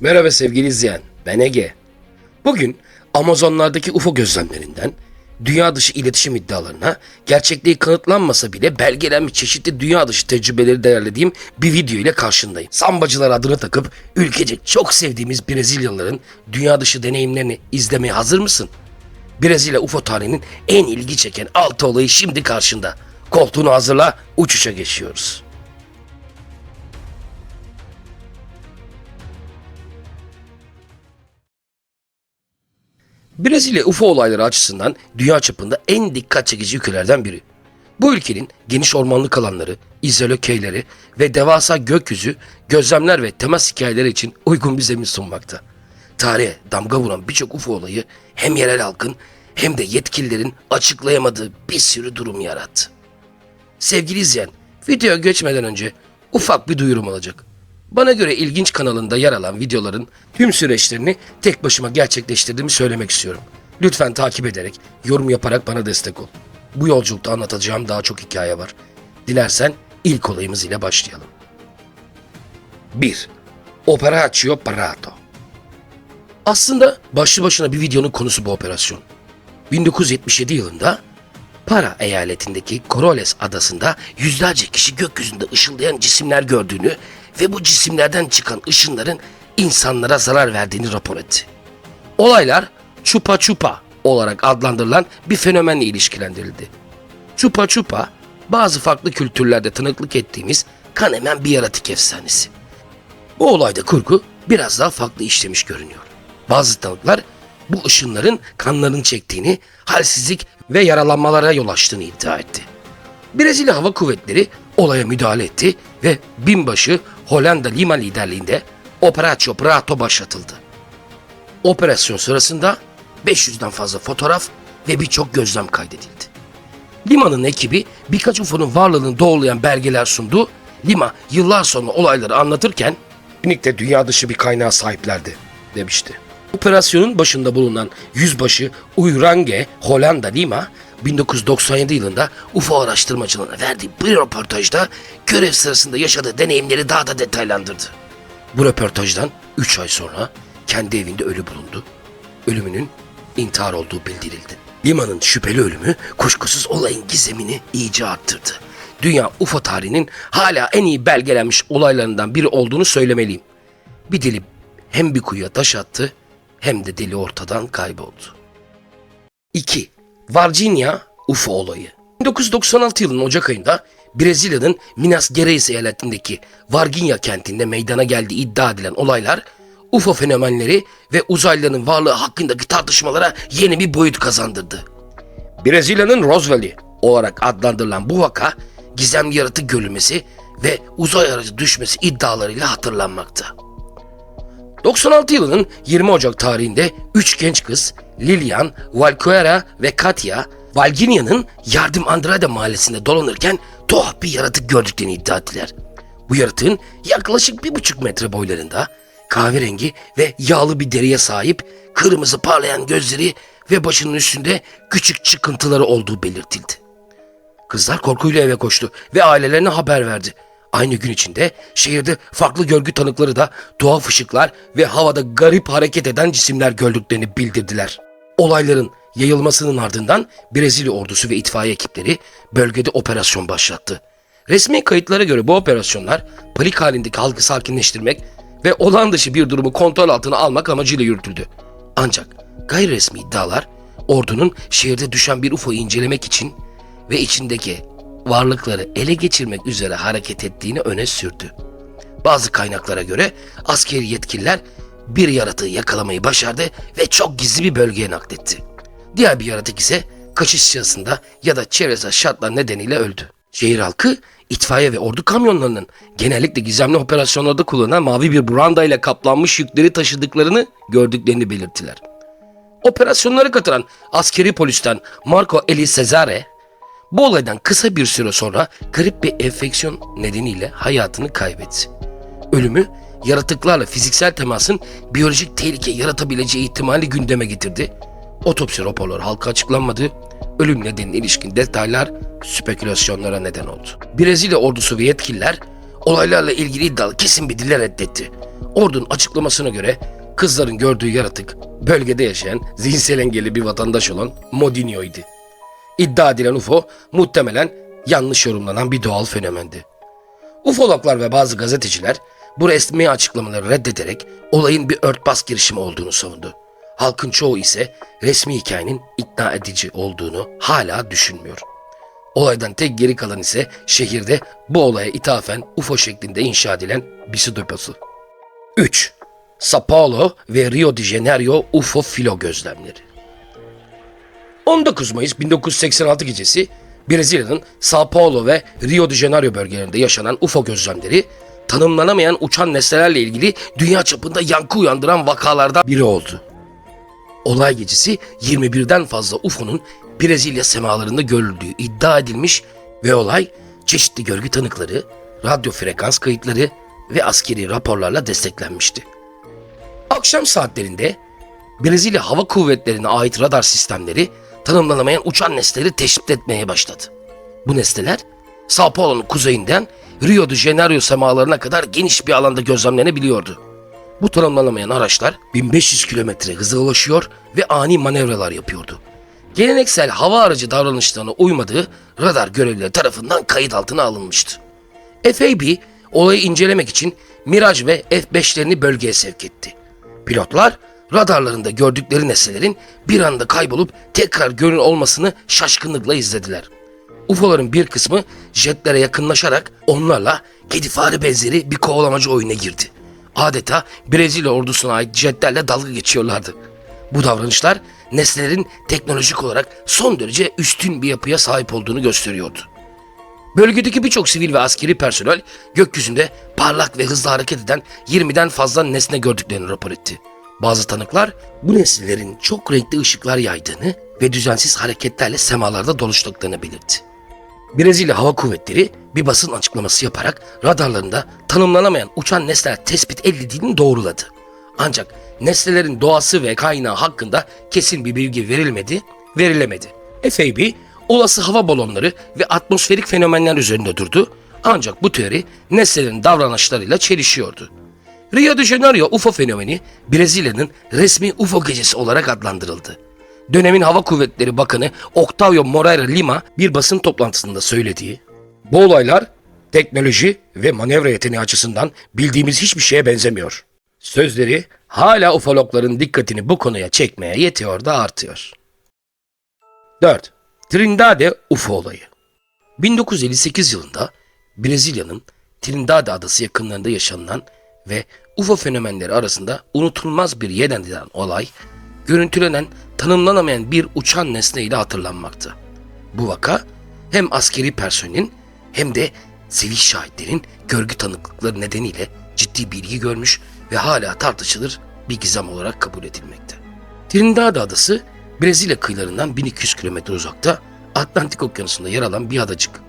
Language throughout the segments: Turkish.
Merhaba sevgili izleyen, ben Ege. Bugün Amazonlardaki UFO gözlemlerinden dünya dışı iletişim iddialarına gerçekliği kanıtlanmasa bile belgelenmiş çeşitli dünya dışı tecrübeleri değerlediğim bir video ile karşındayım. Sambacılar adını takıp ülkecek çok sevdiğimiz Brezilyalıların dünya dışı deneyimlerini izlemeye hazır mısın? Brezilya UFO tarihinin en ilgi çeken 6 olayı şimdi karşında. Koltuğunu hazırla, uçuşa geçiyoruz. Brezilya UFO olayları açısından dünya çapında en dikkat çekici ülkelerden biri. Bu ülkenin geniş ormanlık alanları, izole köyleri ve devasa gökyüzü gözlemler ve temas hikayeleri için uygun bir zemin sunmakta. Tarihe damga vuran birçok UFO olayı hem yerel halkın hem de yetkililerin açıklayamadığı bir sürü durum yarattı. Sevgili izleyen, videoya geçmeden önce ufak bir duyurum olacak. Bana göre ilginç kanalında yer alan videoların tüm süreçlerini tek başıma gerçekleştirdiğimi söylemek istiyorum. Lütfen takip ederek, yorum yaparak bana destek ol. Bu yolculukta anlatacağım daha çok hikaye var. Dilersen ilk olayımız ile başlayalım. 1. Operatio Prato Aslında başlı başına bir videonun konusu bu operasyon. 1977 yılında Para eyaletindeki Koroles adasında yüzlerce kişi gökyüzünde ışıldayan cisimler gördüğünü ve bu cisimlerden çıkan ışınların insanlara zarar verdiğini rapor etti. Olaylar Chupa Chupa olarak adlandırılan bir fenomenle ilişkilendirildi. Chupa Chupa bazı farklı kültürlerde tanıklık ettiğimiz kan emen bir yaratık efsanesi. Bu olayda kurgu biraz daha farklı işlemiş görünüyor. Bazı tanıklar bu ışınların kanlarını çektiğini, halsizlik ve yaralanmalara yol açtığını iddia etti. Brezilya Hava Kuvvetleri olaya müdahale etti ve binbaşı Hollanda Lima liderliğinde Operatio Prato başlatıldı. Operasyon sırasında 500'den fazla fotoğraf ve birçok gözlem kaydedildi. Lima'nın ekibi birkaç UFO'nun varlığını doğrulayan belgeler sundu. Lima yıllar sonra olayları anlatırken Birlikte dünya dışı bir kaynağa sahiplerdi demişti. Operasyonun başında bulunan yüzbaşı Uyrange Hollanda Lima 1997 yılında UFO araştırmacılarına verdiği bir röportajda görev sırasında yaşadığı deneyimleri daha da detaylandırdı. Bu röportajdan 3 ay sonra kendi evinde ölü bulundu. Ölümünün intihar olduğu bildirildi. Lima'nın şüpheli ölümü kuşkusuz olayın gizemini iyice arttırdı. Dünya UFO tarihinin hala en iyi belgelenmiş olaylarından biri olduğunu söylemeliyim. Bir deli hem bir kuyuya taş attı hem de deli ortadan kayboldu. 2. Varginha UFO olayı. 1996 yılının Ocak ayında Brezilya'nın Minas Gerais eyaletindeki Varginha kentinde meydana geldiği iddia edilen olaylar UFO fenomenleri ve uzaylıların varlığı hakkındaki tartışmalara yeni bir boyut kazandırdı. Brezilya'nın Roswell'i olarak adlandırılan bu vaka gizemli yaratık görülmesi ve uzay aracı düşmesi iddialarıyla hatırlanmakta. 96 yılının 20 Ocak tarihinde 3 genç kız Lilian, Valquera ve Katya, Valginia'nın Yardım Andrade mahallesinde dolanırken tuhaf bir yaratık gördüklerini iddia ettiler. Bu yaratığın yaklaşık bir buçuk metre boylarında, kahverengi ve yağlı bir deriye sahip, kırmızı parlayan gözleri ve başının üstünde küçük çıkıntıları olduğu belirtildi. Kızlar korkuyla eve koştu ve ailelerine haber verdi. Aynı gün içinde şehirde farklı görgü tanıkları da tuhaf ışıklar ve havada garip hareket eden cisimler gördüklerini bildirdiler. Olayların yayılmasının ardından Brezilya ordusu ve itfaiye ekipleri bölgede operasyon başlattı. Resmi kayıtlara göre bu operasyonlar panik halindeki halkı sakinleştirmek ve olağan dışı bir durumu kontrol altına almak amacıyla yürütüldü. Ancak gayri resmi iddialar ordunun şehirde düşen bir UFO'yu incelemek için ve içindeki varlıkları ele geçirmek üzere hareket ettiğini öne sürdü. Bazı kaynaklara göre askeri yetkililer bir yaratığı yakalamayı başardı ve çok gizli bir bölgeye nakletti. Diğer bir yaratık ise kaçış sırasında ya da çevresel şartlar nedeniyle öldü. Şehir halkı itfaiye ve ordu kamyonlarının genellikle gizemli operasyonlarda kullanılan mavi bir branda ile kaplanmış yükleri taşıdıklarını gördüklerini belirttiler. Operasyonlara katılan askeri polisten Marco Eli Cesare bu olaydan kısa bir süre sonra garip bir enfeksiyon nedeniyle hayatını kaybetti. Ölümü yaratıklarla fiziksel temasın biyolojik tehlike yaratabileceği ihtimali gündeme getirdi. Otopsi raporları halka açıklanmadı. Ölüm nedenine ilişkin detaylar spekülasyonlara neden oldu. Brezilya ordusu ve yetkililer olaylarla ilgili iddialı kesin bir dille reddetti. Ordunun açıklamasına göre kızların gördüğü yaratık bölgede yaşayan zihinsel engelli bir vatandaş olan Modinio'ydu. İddia edilen UFO muhtemelen yanlış yorumlanan bir doğal fenomendi. Ufologlar ve bazı gazeteciler bu resmi açıklamaları reddederek olayın bir örtbas girişimi olduğunu savundu. Halkın çoğu ise resmi hikayenin ikna edici olduğunu hala düşünmüyor. Olaydan tek geri kalan ise şehirde bu olaya ithafen UFO şeklinde inşa edilen bir su deposu. 3. Sao Paulo ve Rio de Janeiro UFO filo gözlemleri. 19 Mayıs 1986 gecesi Brezilya'nın Sao Paulo ve Rio de Janeiro bölgelerinde yaşanan UFO gözlemleri tanımlanamayan uçan nesnelerle ilgili dünya çapında yankı uyandıran vakalardan biri oldu. Olay gecesi 21'den fazla UFO'nun Brezilya semalarında görüldüğü iddia edilmiş ve olay çeşitli görgü tanıkları, radyo frekans kayıtları ve askeri raporlarla desteklenmişti. Akşam saatlerinde Brezilya Hava Kuvvetleri'ne ait radar sistemleri tanımlanamayan uçan nesneleri tespit etmeye başladı. Bu nesneler Sao Paulo'nun kuzeyinden Rio de Janeiro semalarına kadar geniş bir alanda gözlemlenebiliyordu. Bu tanımlanamayan araçlar 1500 kilometre hıza ulaşıyor ve ani manevralar yapıyordu. Geleneksel hava aracı davranışlarına uymadığı radar görevlileri tarafından kayıt altına alınmıştı. FAB olayı incelemek için Mirage ve F-5'lerini bölgeye sevk etti. Pilotlar radarlarında gördükleri nesnelerin bir anda kaybolup tekrar görün olmasını şaşkınlıkla izlediler. UFO'ların bir kısmı jetlere yakınlaşarak onlarla kedi fare benzeri bir kovalamacı oyuna girdi. Adeta Brezilya ordusuna ait jetlerle dalga geçiyorlardı. Bu davranışlar nesnelerin teknolojik olarak son derece üstün bir yapıya sahip olduğunu gösteriyordu. Bölgedeki birçok sivil ve askeri personel gökyüzünde parlak ve hızlı hareket eden 20'den fazla nesne gördüklerini rapor etti. Bazı tanıklar bu nesnelerin çok renkli ışıklar yaydığını ve düzensiz hareketlerle semalarda doluştuklarını belirtti. Brezilya Hava Kuvvetleri bir basın açıklaması yaparak radarlarında tanımlanamayan uçan nesneler tespit edildiğini doğruladı. Ancak nesnelerin doğası ve kaynağı hakkında kesin bir bilgi verilmedi, verilemedi. FAB olası hava balonları ve atmosferik fenomenler üzerinde durdu ancak bu teori nesnelerin davranışlarıyla çelişiyordu. Rio de Janeiro UFO fenomeni Brezilya'nın resmi UFO gecesi olarak adlandırıldı. Dönemin Hava Kuvvetleri Bakanı Octavio Moreira Lima bir basın toplantısında söylediği, bu olaylar teknoloji ve manevra yeteneği açısından bildiğimiz hiçbir şeye benzemiyor. Sözleri hala ufologların dikkatini bu konuya çekmeye yetiyor da artıyor. 4. Trindade UFO olayı 1958 yılında Brezilya'nın Trindade adası yakınlarında yaşanılan ve UFO fenomenleri arasında unutulmaz bir yer olay, görüntülenen tanımlanamayan bir uçan nesne ile hatırlanmakta. Bu vaka hem askeri personelin hem de sivil şahitlerin görgü tanıklıkları nedeniyle ciddi bir ilgi görmüş ve hala tartışılır bir gizem olarak kabul edilmekte. Trindade adası Brezilya kıyılarından 1200 kilometre uzakta Atlantik Okyanusu'nda yer alan bir adacık.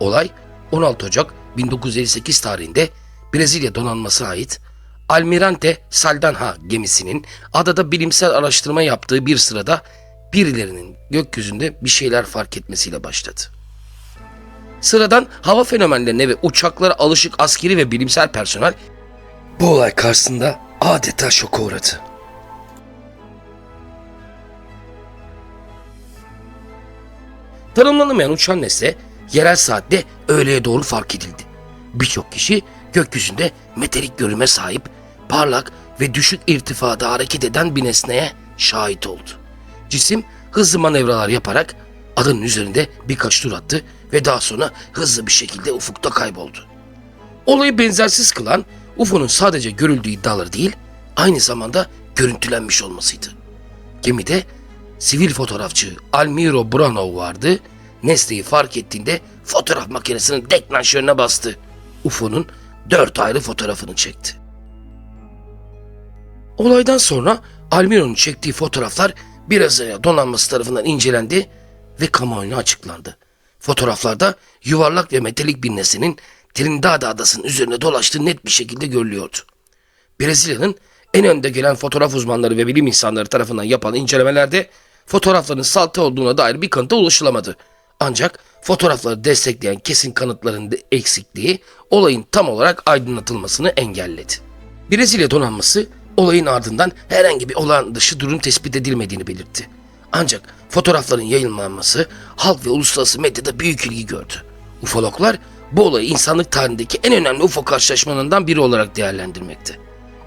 Olay 16 Ocak 1958 tarihinde Brezilya donanmasına ait Almirante Saldanha gemisinin adada bilimsel araştırma yaptığı bir sırada birilerinin gökyüzünde bir şeyler fark etmesiyle başladı. Sıradan hava fenomenlerine ve uçaklara alışık askeri ve bilimsel personel bu olay karşısında adeta şoka uğradı. Tanımlanamayan uçan nesne yerel saatte öğleye doğru fark edildi. Birçok kişi gökyüzünde metalik görüme sahip, parlak ve düşük irtifada hareket eden bir nesneye şahit oldu. Cisim hızlı manevralar yaparak adının üzerinde birkaç tur attı ve daha sonra hızlı bir şekilde ufukta kayboldu. Olayı benzersiz kılan UFO'nun sadece görüldüğü iddiaları değil, aynı zamanda görüntülenmiş olmasıydı. Gemide sivil fotoğrafçı Almiro Branov vardı. Nesneyi fark ettiğinde fotoğraf makinesinin deklanşörüne bastı. UFO'nun dört ayrı fotoğrafını çekti. Olaydan sonra Almiro'nun çektiği fotoğraflar Brezilya donanması tarafından incelendi ve kamuoyuna açıklandı. Fotoğraflarda yuvarlak ve metalik bir nesnenin Trindade adasının üzerine dolaştığı net bir şekilde görülüyordu. Brezilya'nın en önde gelen fotoğraf uzmanları ve bilim insanları tarafından yapılan incelemelerde fotoğrafların sahte olduğuna dair bir kanıta ulaşılamadı. Ancak fotoğrafları destekleyen kesin kanıtların eksikliği olayın tam olarak aydınlatılmasını engelledi. Brezilya donanması olayın ardından herhangi bir olağan dışı durum tespit edilmediğini belirtti. Ancak fotoğrafların yayınlanması halk ve uluslararası medyada büyük ilgi gördü. Ufologlar bu olayı insanlık tarihindeki en önemli UFO karşılaşmalarından biri olarak değerlendirmekte.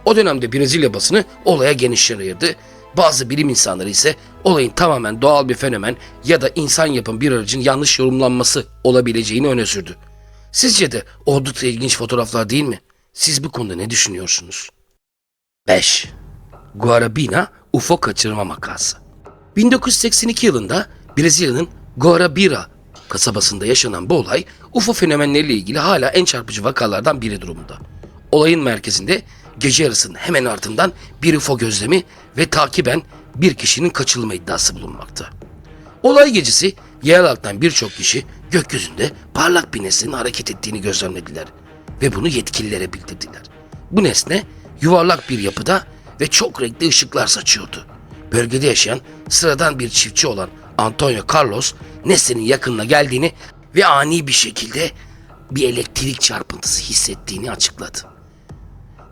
O dönemde Brezilya basını olaya geniş yayıldı. Bazı bilim insanları ise olayın tamamen doğal bir fenomen ya da insan yapım bir aracın yanlış yorumlanması olabileceğini öne sürdü. Sizce de oldukça ilginç fotoğraflar değil mi? Siz bu konuda ne düşünüyorsunuz? 5. Guarabina UFO kaçırma makası. 1982 yılında Brezilya'nın Guarabira kasabasında yaşanan bu olay UFO fenomenleriyle ilgili hala en çarpıcı vakalardan biri durumunda. Olayın merkezinde gece yarısının hemen ardından bir UFO gözlemi ve takiben bir kişinin kaçırılma iddiası bulunmakta. Olay gecesi yerel halktan birçok kişi gökyüzünde parlak bir nesnenin hareket ettiğini gözlemlediler ve bunu yetkililere bildirdiler. Bu nesne yuvarlak bir yapıda ve çok renkli ışıklar saçıyordu. Bölgede yaşayan sıradan bir çiftçi olan Antonio Carlos nesnenin yakınına geldiğini ve ani bir şekilde bir elektrik çarpıntısı hissettiğini açıkladı.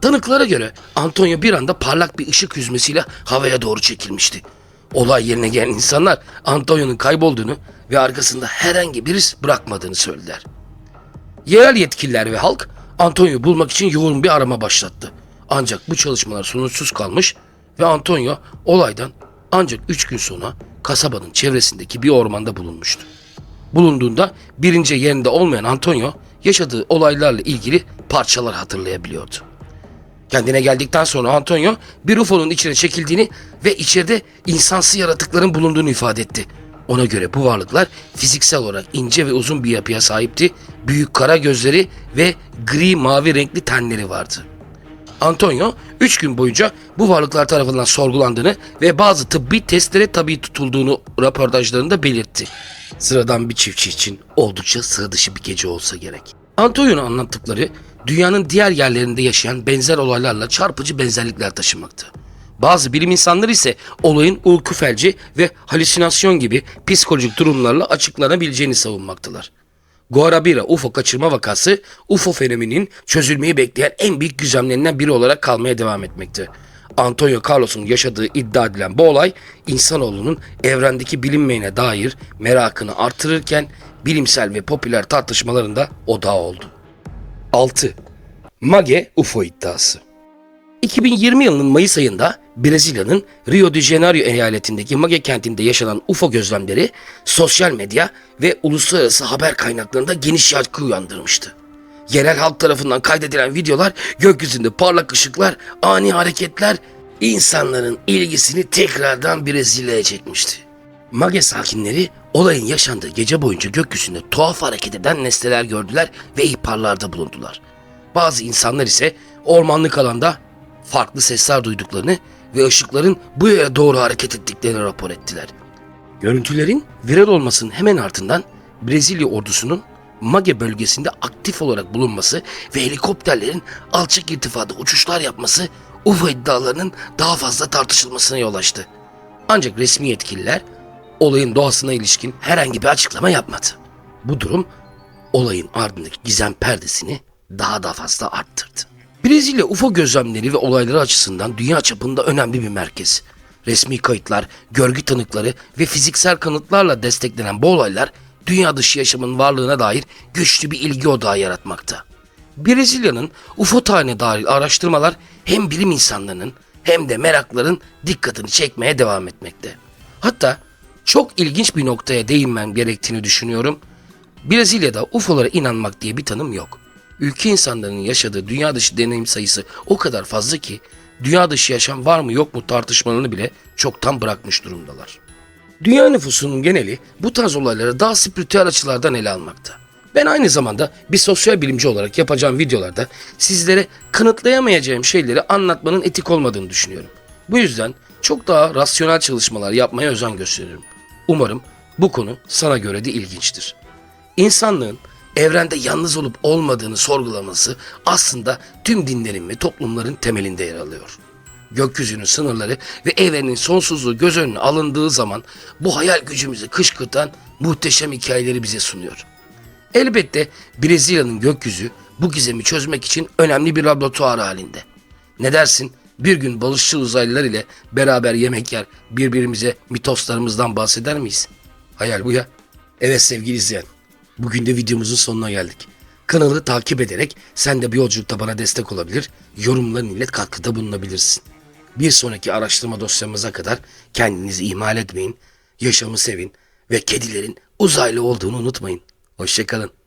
Tanıklara göre Antonio bir anda parlak bir ışık hüzmesiyle havaya doğru çekilmişti. Olay yerine gelen insanlar Antonio'nun kaybolduğunu ve arkasında herhangi bir bırakmadığını söylediler. Yerel yetkililer ve halk Antonio'yu bulmak için yoğun bir arama başlattı. Ancak bu çalışmalar sonuçsuz kalmış ve Antonio olaydan ancak 3 gün sonra kasabanın çevresindeki bir ormanda bulunmuştu. Bulunduğunda birinci yerinde olmayan Antonio yaşadığı olaylarla ilgili parçalar hatırlayabiliyordu. Kendine geldikten sonra Antonio bir UFO'nun içine çekildiğini ve içeride insansı yaratıkların bulunduğunu ifade etti. Ona göre bu varlıklar fiziksel olarak ince ve uzun bir yapıya sahipti. Büyük kara gözleri ve gri mavi renkli tenleri vardı. Antonio 3 gün boyunca bu varlıklar tarafından sorgulandığını ve bazı tıbbi testlere tabi tutulduğunu röportajlarında belirtti. Sıradan bir çiftçi için oldukça sıra dışı bir gece olsa gerek. Antonio'nun anlattıkları dünyanın diğer yerlerinde yaşayan benzer olaylarla çarpıcı benzerlikler taşımakta. Bazı bilim insanları ise olayın uyku felci ve halüsinasyon gibi psikolojik durumlarla açıklanabileceğini savunmaktalar. Guarabira UFO kaçırma vakası UFO fenomeninin çözülmeyi bekleyen en büyük gizemlerinden biri olarak kalmaya devam etmekte. Antonio Carlos'un yaşadığı iddia edilen bu olay insanoğlunun evrendeki bilinmeyene dair merakını artırırken bilimsel ve popüler tartışmalarında odağı oldu. 6. Mage UFO iddiası 2020 yılının Mayıs ayında Brezilya'nın Rio de Janeiro eyaletindeki Mage kentinde yaşanan UFO gözlemleri sosyal medya ve uluslararası haber kaynaklarında geniş yankı uyandırmıştı. Yerel halk tarafından kaydedilen videolar gökyüzünde parlak ışıklar, ani hareketler insanların ilgisini tekrardan Brezilya'ya çekmişti. Mage sakinleri olayın yaşandığı gece boyunca gökyüzünde tuhaf hareket eden nesneler gördüler ve ihbarlarda bulundular. Bazı insanlar ise ormanlık alanda farklı sesler duyduklarını ve ışıkların bu yöne doğru hareket ettiklerini rapor ettiler. Görüntülerin viral olmasının hemen ardından Brezilya ordusunun Mage bölgesinde aktif olarak bulunması ve helikopterlerin alçak irtifada uçuşlar yapması UFO iddialarının daha fazla tartışılmasına yol açtı. Ancak resmi yetkililer olayın doğasına ilişkin herhangi bir açıklama yapmadı. Bu durum olayın ardındaki gizem perdesini daha da fazla arttırdı. Brezilya UFO gözlemleri ve olayları açısından dünya çapında önemli bir merkez. Resmi kayıtlar, görgü tanıkları ve fiziksel kanıtlarla desteklenen bu olaylar dünya dışı yaşamın varlığına dair güçlü bir ilgi odağı yaratmakta. Brezilya'nın UFO tarihine dair araştırmalar hem bilim insanlarının hem de merakların dikkatini çekmeye devam etmekte. Hatta çok ilginç bir noktaya değinmem gerektiğini düşünüyorum. Brezilya'da UFO'lara inanmak diye bir tanım yok. Ülke insanlarının yaşadığı dünya dışı deneyim sayısı o kadar fazla ki dünya dışı yaşam var mı yok mu tartışmalarını bile çoktan bırakmış durumdalar. Dünya nüfusunun geneli bu tarz olayları daha spiritüel açılardan ele almakta. Ben aynı zamanda bir sosyal bilimci olarak yapacağım videolarda sizlere kanıtlayamayacağım şeyleri anlatmanın etik olmadığını düşünüyorum. Bu yüzden çok daha rasyonel çalışmalar yapmaya özen gösteririm. Umarım bu konu sana göre de ilginçtir. İnsanlığın evrende yalnız olup olmadığını sorgulaması aslında tüm dinlerin ve toplumların temelinde yer alıyor. gökyüzünün sınırları ve evrenin sonsuzluğu göz önüne alındığı zaman bu hayal gücümüzü kışkırtan muhteşem hikayeleri bize sunuyor. Elbette Brezilya'nın gökyüzü bu gizemi çözmek için önemli bir laboratuvar halinde. Ne dersin? Bir gün balışçı uzaylılar ile beraber yemek yer, birbirimize mitoslarımızdan bahseder miyiz? Hayal bu ya. Evet sevgili izleyen, bugün de videomuzun sonuna geldik. Kanalı takip ederek sen de bir yolculukta bana destek olabilir, yorumların ile katkıda bulunabilirsin. Bir sonraki araştırma dosyamıza kadar kendinizi ihmal etmeyin, yaşamı sevin ve kedilerin uzaylı olduğunu unutmayın. Hoşçakalın.